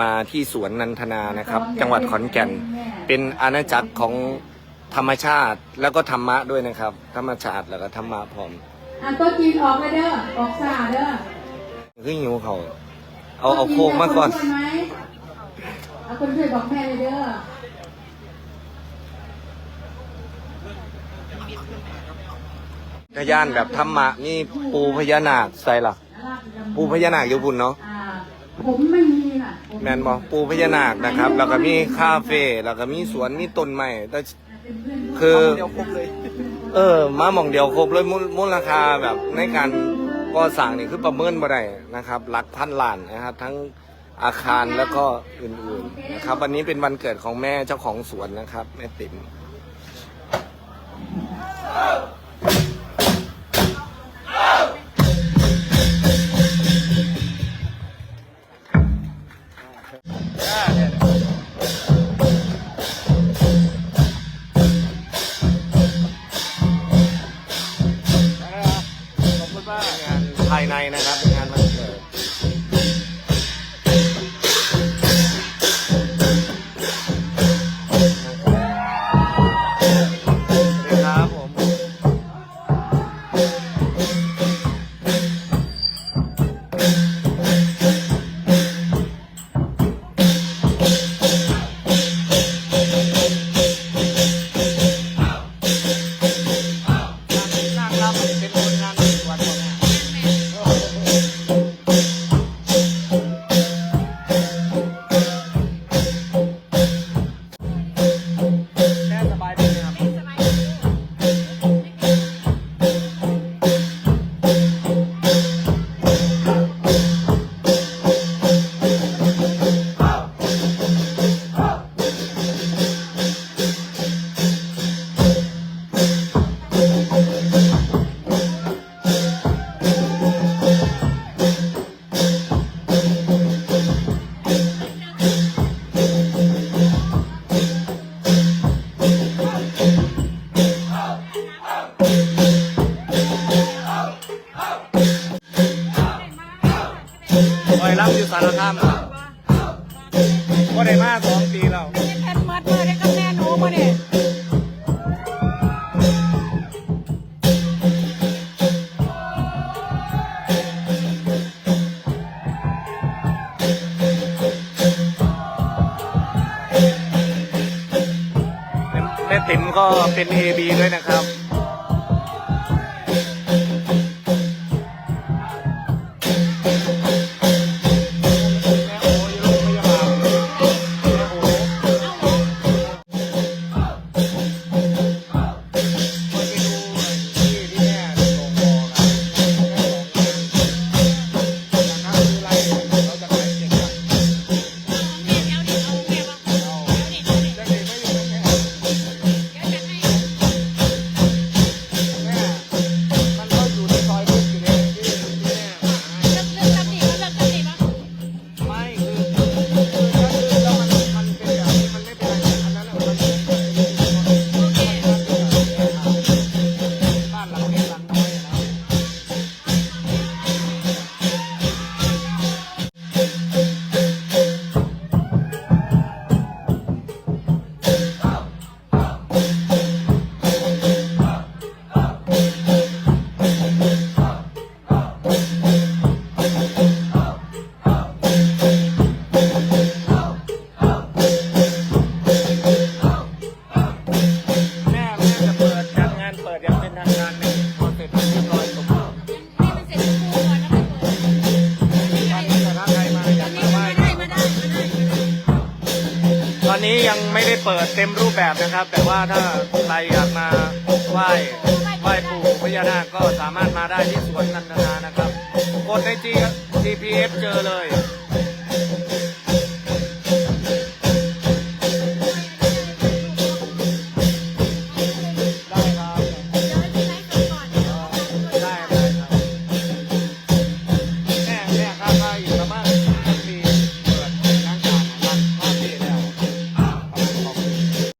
มาที่สวนนันทนานะครับ จังหวัดขอนแก่น เป็นอาณาจักรของธรรมชาติแล้วก็ธรรมะด้วยนะครับ ธรรมชาติแล้วก็ธรรมะพร้อมอันโตัวจีนออกเลยเด้อออกซาเด้อคือหิวเขาวเอาเอาโคกมาก่อนเคนช่วยไหมเอาคนช่วยบอกแม่เลยเด้อพยานแบบธรรมะนี่ปูพญานาคใส่ล่ะปูพญานาคอยู่พุ่นเนาะ อ่าผมไม่มีน่ะผ แมนบอปูพญานาคนะครับ แล้วก็มีคาเฟ่แล้วก็มีสวนมีต้นไม้แต่เป็นเพื่อนคือ เดียวครบเลยเออ มาหม่องเดียวครบเลยมูลมูลราคาแบบในการก่อสร้างนี่คือประเมินบ่ได้นะครับหลักพันล้านนะครับ ทั้งอาคารแล้วก็อื่นๆนะครับ วันนี้เป็นวันเกิดของแม่เจ้าของสวนนะครับ แม่ติ๋ม คอยรับอยู่สารคามครับว่าได้มาสองปีแล้วแพทมัดมาได้กับแม่หนูมาเนี่ยแม่ติ๋มก็เป็น AB ด้วยนะครับ นี้ยังไม่ได้เปิดเต็มรูปแบบนะครับ แต่ว่าถ้าใครอยากมาไหว้ไหว้ปู่พญานาคก็สามารถมาได้ที่สวนนันทนานะครับกดใน G GPS เจอเลย